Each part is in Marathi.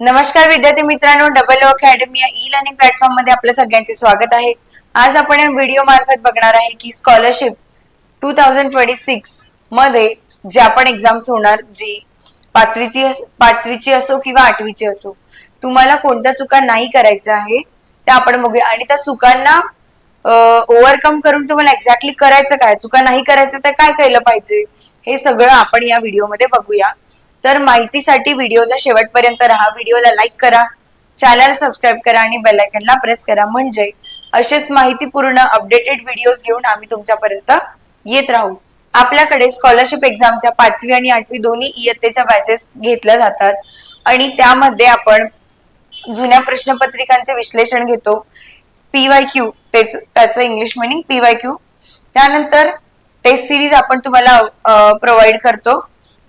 नमस्कार विद्यार्थी मित्रांनो डबल ओ अकॅडमी या ई लर्निंग प्लॅटफॉर्ममध्ये आपलं सगळ्यांचे स्वागत आहे. आज आपण या व्हिडिओ मार्फत बघणार आहे की स्कॉलरशिप टू थाउजंड ट्वेंटी सिक्समध्ये जे आपण एक्झाम्स होणार जी पाचवीची पाचवीची असो किंवा आठवीची असो तुम्हाला कोणत्या चुका नाही करायच्या आहे त्या आपण बघूया. आणि त्या चुकांना ओव्हरकम करून तुम्हाला एक्झॅक्टली करायचं काय? चुका नाही करायचं तर काय केलं पाहिजे? हे सगळं आपण या व्हिडिओमध्ये बघूया. तर माहितीसाठी व्हिडिओच्या शेवटपर्यंत राहा. व्हिडिओला लाईक करा. चॅनल सबस्क्राईब करा आणि बेलायकनला प्रेस करा. म्हणजे असेच माहितीपूर्ण अपडेटेड व्हिडिओज घेऊन आम्ही तुमच्यापर्यंत येत राहू. आपल्याकडे स्कॉलरशिप एक्झामच्या पाचवी आणि आठवी दोन्ही इयत्तेच्या बॅचेस घेतल्या जातात. आणि त्यामध्ये आपण जुन्या प्रश्नपत्रिकांचे विश्लेषण घेतो. पीवाय क्यू त्याचं English meaning P Y Q त्यानंतर टेस्ट सिरीज आपण तुम्हाला प्रोव्हाइड करतो.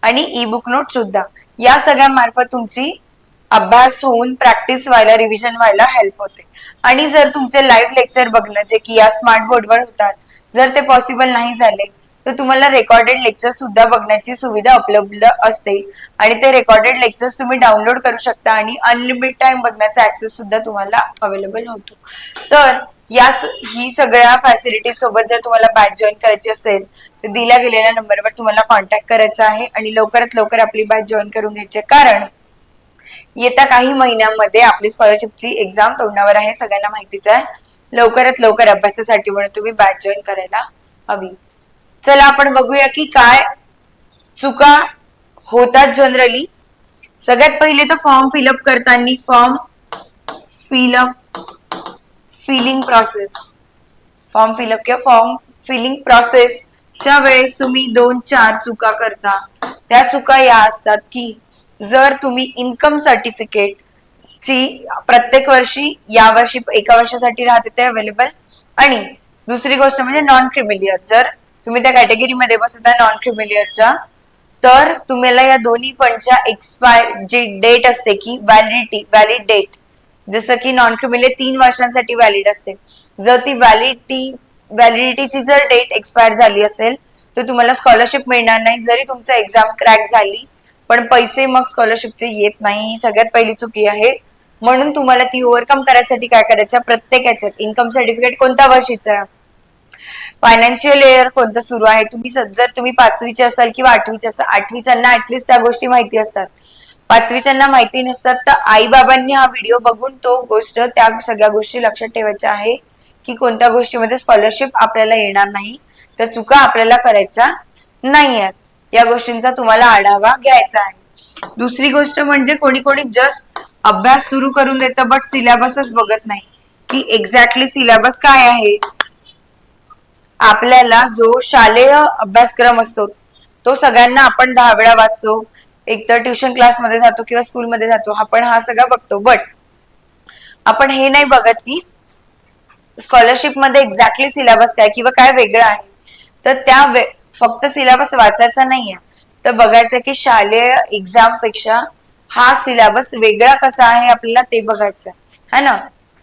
आणि ई बुक नोट सुद्धा. या सगळ्या मार्फत तुमची अभ्यास होऊन प्रॅक्टिस व्हायला रिव्हिजन व्हायला हेल्प होते. आणि जर तुमचे लाईव्ह लेक्चर बघणं जे की या स्मार्ट बोर्डवर होतात जर ते पॉसिबल नाही झाले तर तुम्हाला रेकॉर्डेड लेक्चर सुद्धा बघण्याची सुविधा उपलब्ध असते. आणि ते रेकॉर्डेड लेक्चर्स तुम्ही डाउनलोड करू शकता आणि अनलिमिटेड टाइम बघण्याचा ऍक्सेस सुद्धा तुम्हाला अवेलेबल होतो. तर या ही सगळ्या फॅसिलिटी सोबत जर तुम्हाला बॅच जॉईन करायची असेल तर दिल्या गेलेल्या नंबरवर तुम्हाला कॉन्टॅक्ट करायचा आहे आणि लवकरात लवकर आपली बॅच जॉईन करून घ्यायची कारण येत्या काही महिन्यांमध्ये आपली स्कॉलरशिपची एक्झाम तोंडावर आहे सगळ्यांना माहितीच आहे. लवकरात लवकर अभ्यासासाठी म्हणून तुम्ही बॅच जॉईन करायला हवी. चला आपण बघूया की काय चुका होतात जनरली सगळ्यात पहिले तर फॉर्म फिलअप करताना form fill up filling process form fill up किंवा फॉर्म फिलिंग प्रोसेस च्या वेळेस तुम्ही दोन चार चुका करता त्या चुका या असतात की जर तुम्ही इन्कम सर्टिफिकेट ची प्रत्येक वर्षी या वर्षी एका वर्षासाठी राहते ते अवेलेबल आणि दुसरी गोष्ट म्हणजे नॉन क्रिमिलियर जर तुम्ही त्या कॅटेगरीमध्ये बसता नॉन क्रिमिलियरच्या तर तुम्हाला या दोन्ही पणच्या एक्सपायर जी डेट असते की व्हॅलिडिटी व्हॅलिड डेट जसं की नॉन क्रिमिलियर तीन वर्षांसाठी व्हॅलिड असते. जर ती व्हॅलिडिटी व्हॅलिडिटीची जर डेट एक्सपायर झाली असेल तर तुम्हाला स्कॉलरशिप मिळणार नाही. जरी तुमचं एक्झाम क्रॅक झाली पण पैसे मग स्कॉलरशिपचे येत नाही. ही सगळ्यात पहिली चुकी आहे. म्हणून तुम्हाला ती ओव्हरकम करायसाठी काय करायचं? प्रत्येक याच्यात इन्कम सर्टिफिकेट कोणत्या वर्षीचं? आहे फायनान्शियल इयर कोणतं सुरू आहे? तुम्ही जर तुम्ही पाचवीचे असाल किंवा आठवीचे असाल आठवीच्यांना ऍटलिस्ट त्या गोष्टी माहिती असतात. पाचवीच्यांना माहिती नसतात तर आई बाबांनी हा व्हिडिओ बघून तो गोष्ट त्या सगळ्या गोष्टी लक्षात ठेवायच्या आहे. की कोणत्या गोष्टीमध्ये स्कॉलरशिप आपल्याला येणार नाही. त्या चुका आपल्याला करायच्या नाही आहेत या गोष्टींचा तुम्हाला आढावा घ्यायचा आहे. दुसरी गोष्ट म्हणजे कोणी कोणी जस्ट अभ्यास सुरू करून देतं बट सिलेबसच बघत नाही. की एक्झॅक्टली सिलेबस काय आहे? आपल्याला जो शालेय अभ्यासक्रम असतो तो सगळ्यांना आपण दहा वेळा वाचतो. एकतर ट्युशन क्लासमध्ये जातो किंवा स्कूलमध्ये जातो आपण हा सगळा बघतो. बट आपण हे नाही बघत की स्कॉलरशिपमध्ये एक्झॅक्टली सिलेबस काय किंवा काय वेगळं आहे. तर त्या फक्त सिलेबस वाचायचा नाहीये. तर बघायचं की शालेय एक्झामपेक्षा हा सिलेबस वेगळा कसा आहे आपल्याला ते बघायचं है ना?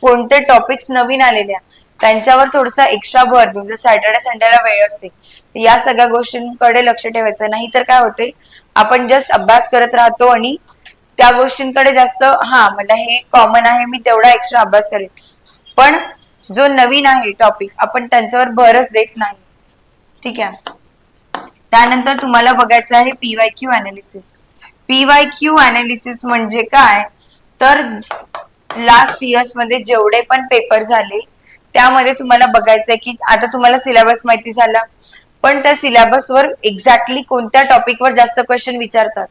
कोणते टॉपिक्स नवीन आलेल्या त्यांच्यावर थोडासा एक्स्ट्रा भर देऊन जर सॅटर्डे संडेला वेळ असते या सगळ्या गोष्टींकडे लक्ष ठेवायचं. नाही तर काय होते आपण जस्ट अभ्यास करत राहतो आणि त्या गोष्टींकडे जास्त हा मला हे कॉमन आहे मी तेवढा एक्स्ट्रा अभ्यास करेन. पण जो नवीन आहे टॉपिक आपण त्यांच्यावर भरच देत नाही. ठीक आहे? त्यानंतर तुम्हाला बघायचं आहे P Y Q analysis P Y Q analysis म्हणजे काय? तर लास्ट इयर्समध्ये जेवढे पण पेपर झाले त्यामध्ये तुम्हाला बघायचंय की आता तुम्हाला सिलेबस माहिती झाला. पण त्या सिलेबसवर एक्झॅक्टली कोणत्या टॉपिकवर जास्त क्वेश्चन विचारतात?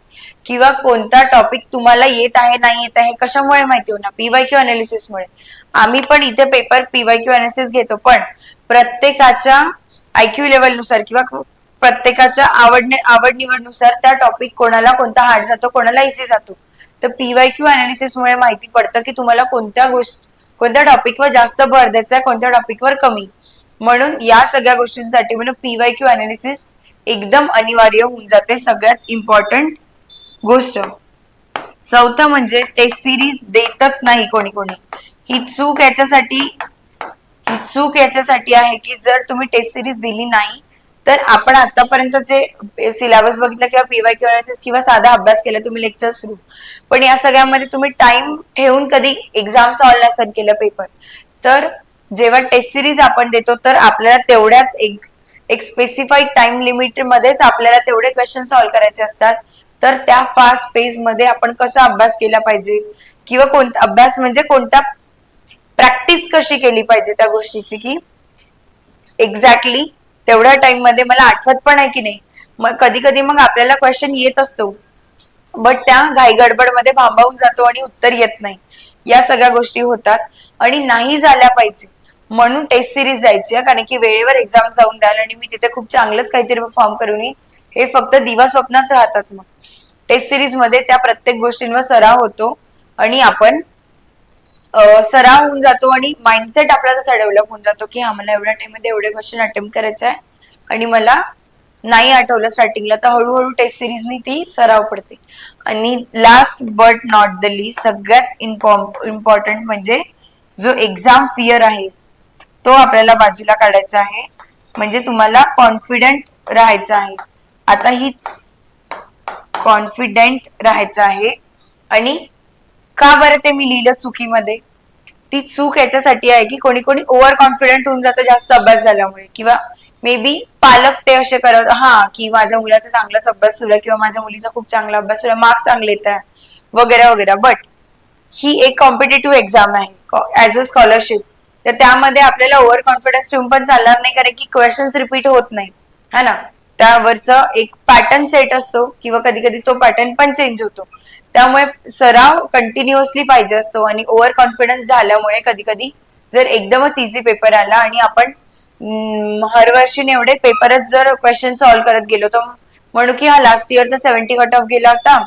किंवा कोणता टॉपिक तुम्हाला येत आहे नाही येत आहे कशामुळे माहिती होणार? पीवाय क्यू अनालिसिसमुळे आम्ही पण इथे पेपर पीवाय क्यू एस घेतो पण प्रत्येकाच्या आयक्यू लेवलनुसार किंवा प्रत्येकाच्या आवड आवड निवडनुसार त्या टॉपिक कोणाला कोणता हार्ड जातो कोणाला इझी जातो. तर पीवाय क्यू अनालिसिस मुळे माहिती पडतं की तुम्हाला कोणत्या गोष्ट कोणत्या टॉपिकवर जास्त भर द्यायचा आहे कोणत्या टॉपिकवर कमी. म्हणून या सगळ्या गोष्टींसाठी म्हणून पीवाय क्यू अनालिसिस एकदम अनिवार्य होऊन जाते सगळ्यात इम्पॉर्टंट गोष्ट. चौथं म्हणजे ते सिरीज देतच नाही कोणी कोणी. ही चूक याच्यासाठी ही चूक याच्यासाठी आहे की जर तुम्ही टेस्ट सिरीज दिली नाही तर आपण आतापर्यंत जे सिलेबस बघितला किंवा पीवाय किंवा किंवा साधा अभ्यास केला तुम्ही लेक्चर सुरू. पण या सगळ्यामध्ये तुम्ही टाइम ठेवून कधी एक्झाम सॉल्व नसेल केलं पेपर तर जेव्हा टेस्ट सिरीज आपण देतो तर आपल्याला तेवढ्याच एक एक स्पेसिफाईड टाइम लिमिट मध्येच आपल्याला तेवढे क्वेश्चन सॉल्व्ह करायचे असतात. तर त्या फास्ट पेजमध्ये आपण कसा अभ्यास केला पाहिजे? किंवा कोणता अभ्यास म्हणजे कोणता प्रॅक्टिस कशी केली पाहिजे त्या गोष्टीची की एक्झॅक्टली तेवढ्या टाइममध्ये मला आठवत पण आहे की नाही. मग कधी कधी मग आपल्याला क्वेश्चन येत असतो बट त्या घाईगडबडमध्ये भांबावून जातो आणि उत्तर येत नाही. या सगळ्या गोष्टी होतात आणि नाही झाल्या पाहिजे म्हणून टेस्ट सिरीज द्यायची कारण की वेळेवर एक्झाम जाऊन द्याल आणि मी तिथे खूप चांगलंच काहीतरी परफॉर्म करून येईन. हे फक्त दिवा स्वप्नाच राहतात मग. टेस्ट सिरीजमध्ये त्या प्रत्येक गोष्टींवर सराव होतो आणि आपण सराव होऊन जातो आणि माइंडसेट आपला तसा डेव्हलप होऊन जातो की हा मला एवढ्या टाइममध्ये एवढे क्वेश्चन अटेम्प्ट करायचं आहे आणि मला नाही आठवलं स्टार्टिंगला तर हळूहळू टेस्ट सिरीजनी ती सराव पडते. आणि last but not the least सगळ्यात इम्पॉर्टंट म्हणजे जो एक्झाम फिअर आहे तो आपल्याला बाजूला काढायचा आहे. म्हणजे तुम्हाला कॉन्फिडंट राहायचं आहे. आता हीच कॉन्फिडेंट राहायचं आहे. आणि का बरं ते मी लिहिलं चुकीमध्ये? ती चूक याच्यासाठी आहे की कोणी कोणी ओव्हर कॉन्फिडंट होऊन जातं जास्त अभ्यास झाल्यामुळे. किंवा मे बी पालक ते असे करत हा की माझ्या मुलाचा चांगलाच अभ्यास सुरू किंवा माझ्या मुलीचा खूप चांगला अभ्यास सुरू मार्क्स चांगले येत आहे वगैरे वगैरे. बट ही एक कॉम्पिटेटिव्ह एक्झाम आहे ऍज अ स्कॉलरशिप तर त्यामध्ये आपल्याला ओव्हर कॉन्फिडन्स ठेवून पण चालणार नाही कारण की क्वेश्चन्स रिपीट होत नाही. है ना? त्यावरचा एक पॅटर्न सेट असतो किंवा कधी कधी तो पॅटर्न पण चेंज होतो. त्यामुळे सराव कंटिन्युअसली पाहिजे असतो आणि ओव्हर कॉन्फिडन्स झाल्यामुळे कधी कधी जर एकदमच इझी पेपर आला आणि आपण हरवर्षी हर वर्षी एवढे पेपरच जर क्वेश्चन सॉल्व्ह करत गेलो तर म्हणू की हा लास्ट इयर तर सेव्हन्टी कट ऑफ गेला होता.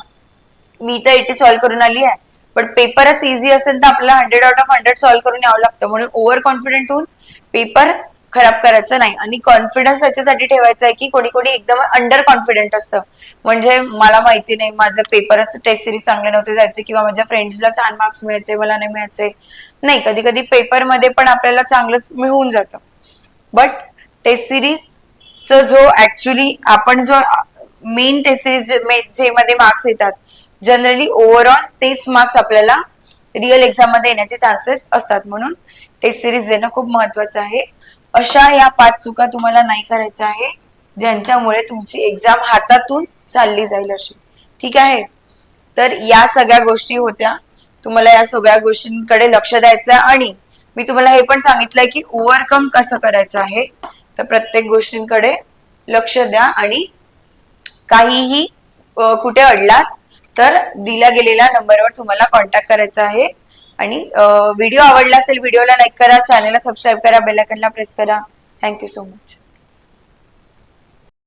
मी तर एटी सॉल्व्ह करून आली आहे. पण पेपरच इझी असेल तर आपल्याला hundred out of hundred solve करून यावं लागतं. म्हणून ओव्हर कॉन्फिडंट होऊन पेपर खराब करायचं नाही. आणि कॉन्फिडन्स याच्यासाठी ठेवायचं आहे की कोणी कोणी एकदम अंडर कॉन्फिडंट असतं. म्हणजे मला माहिती नाही माझं पेपरच टेस्ट सिरीज चांगले नव्हते जायचे किंवा माझ्या फ्रेंड्सला छान मार्क्स मिळायचे मला नाही मिळायचे. नाही कधी कधी पेपरमध्ये पण आपल्याला चांगलंच मिळून जातं. बट टेस्ट सिरीज जो ऍक्च्युली आपण जो मेन टेस्ट सिरीज जे मध्ये मार्क्स येतात जनरली ओव्हरऑल तेच मार्क्स आपल्याला रिअल एक्झाममध्ये येण्याचे चान्सेस असतात. म्हणून टेस्ट सिरीज देणं खूप महत्वाचं आहे. अशा या पाच चुका तुम्हाला नाही करायच्या आहे ज्यांच्यामुळे तुमची एक्झाम हातातून चालली जाईल अशी. ठीक आहे? तर या सगळ्या गोष्टी होत्या. तुम्हाला या सगळ्या गोष्टींकडे लक्ष द्यायचं आहे आणि मी तुम्हाला हे पण सांगितलंय की ओव्हरकम कसं करायचं आहे. तर प्रत्येक गोष्टींकडे लक्ष द्या आणि काहीही कुठे अडलात तर दिला गेलेल्या नंबरवर तुम्हाला कॉन्टॅक्ट करायचा आहे. आणि व्हिडिओ आवडला असेल व्हिडिओला लाईक करा चॅनलला सबस्क्राईब करा बेल आयकनला प्रेस करा. Thank you so much